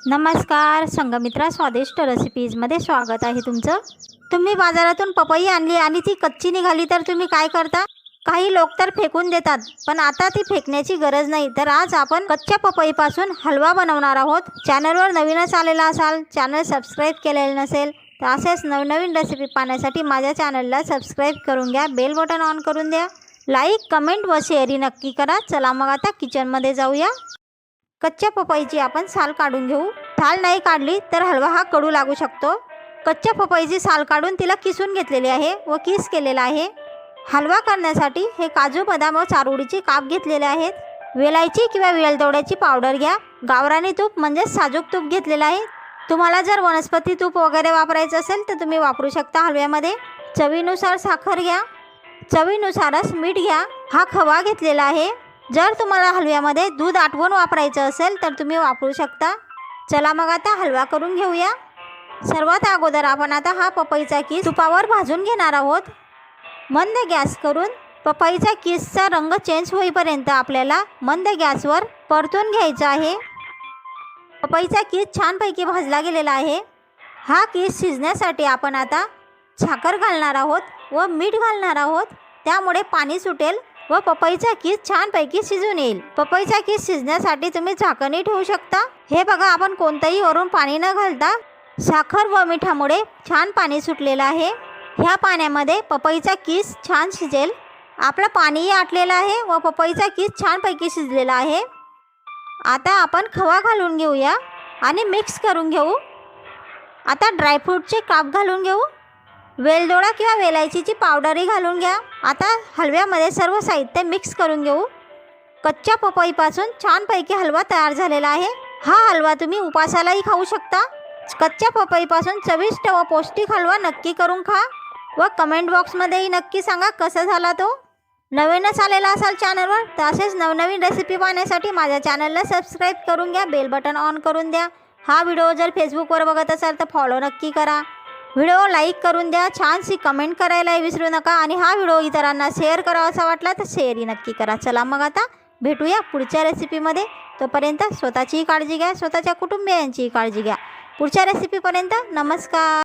नमस्कार संगमित्रा स्वादिष्ट रेसिपीजमध्ये स्वागत आहे तुमचं. तुम्ही बाजारातून पपई आणली आणि ती कच्ची निघाली तर तुम्ही काय करता? काही लोक तर फेकून देतात पण आता ती फेकण्याची गरज नाही. तर आज आपण कच्च्या पपईपासून हलवा बनवणार आहोत. चॅनलवर नवीनच आलेला असाल चॅनल सबस्क्राईब केलेलं नसेल तर असेच नवनवीन रेसिपी पाहण्यासाठी माझ्या चॅनलला सबस्क्राईब करून घ्या बेल बटन ऑन करून द्या. लाईक कमेंट व शेअरी नक्की करा. चला मग आता किचनमध्ये जाऊया. कच्च्या पपईची आपण साल काढून घेऊ. साल नाही काढली तर हलवा हा कडू लागू शकतो. कच्च्या पपईची साल काढून तिला किसून घेतलेली आहे व किस केलेला आहे. हलवा करण्यासाठी हे काजू बदाम व चारोळीचे काप घेतलेले आहेत. वेलायची किंवा वेलदोड्याची पावडर घ्या. गावरानी तूप म्हणजेच साजूक तूप घेतलेलं आहे. तुम्हाला जर वनस्पती तूप वगैरे वापरायचं असेल तर तुम्ही वापरू शकता हलव्यामध्ये. चवीनुसार साखर घ्या. चवीनुसारच मीठ घ्या. हा खवा घेतलेला आहे. जर तुम्हाला हलव्यामध्ये दूध आटवून वापरायचं असेल तर तुम्ही वापरू शकता. चला मग आता हलवा करून घेऊया. सर्वात अगोदर आपण आता हा पपईचा किस तुपावर भाजून घेणार आहोत. मंद गॅस करून पपईचा किसचा रंग चेंज होईपर्यंत आपल्याला मंद गॅसवर परतून घ्यायचा आहे. पपईचा किस छानपैकी भाजला गेलेला आहे. हा किस शिजण्यासाठी आपण आता साखर घालणार आहोत व मीठ घालणार आहोत. त्यामुळे पाणी सुटेल. व पपईचा किस छानपैकी शिजून येईल. पपईचा किस शिजण्यासाठी तुम्ही झाकणी ठेवू शकता. हे बघा आपण कोणतंही वरून पाणी न घालता साखर व मिठामुळे छान पाणी सुटलेलं आहे. ह्या पाण्यामध्ये पपईचा किस छान शिजेल. आपलं पाणीही आटलेलं आहे व पपईचा किस छानपैकी शिजलेला आहे. आता आपण खवा घालून घेऊया आणि मिक्स करून घेऊ. आता ड्रायफ्रूटचे काप घालून घेऊ. वेलदोडा किंवा वेलायचीची पावडरही घालून घ्या. आता हलव्यामध्ये सर्व साहित्य मिक्स करून घेऊ. कच्च्या पपईपासून छानपैकी हलवा तयार झालेला आहे. हा हलवा तुम्ही उपासालाही खाऊ शकता. कच्च्या पपईपासून चविष्ट व पौष्टिक हलवा नक्की करून खा व कमेंट बॉक्समध्येही नक्की सांगा कसा झाला तो. नवीनच आलेला असाल चॅनलवर तर असेच नवनवीन रेसिपी पाहण्यासाठी माझ्या चॅनलला सबस्क्राईब करून घ्या. बेल बटन ऑन करून द्या. हा व्हिडिओ जर फेसबुकवर बघत असाल तर फॉलो नक्की करा. व्हिडिओ लाईक करून द्या छानशी कमेंट करायलाही विसरू नका आणि हा व्हिडिओ इतरांना शेअर करावा असा वाटला तर शेअरही नक्की करा. चला मग आता भेटूया पुढच्या रेसिपीमध्ये. तोपर्यंत स्वतःचीही काळजी घ्या स्वतःच्या कुटुंबियांचीही काळजी घ्या. पुढच्या रेसिपीपर्यंत नमस्कार.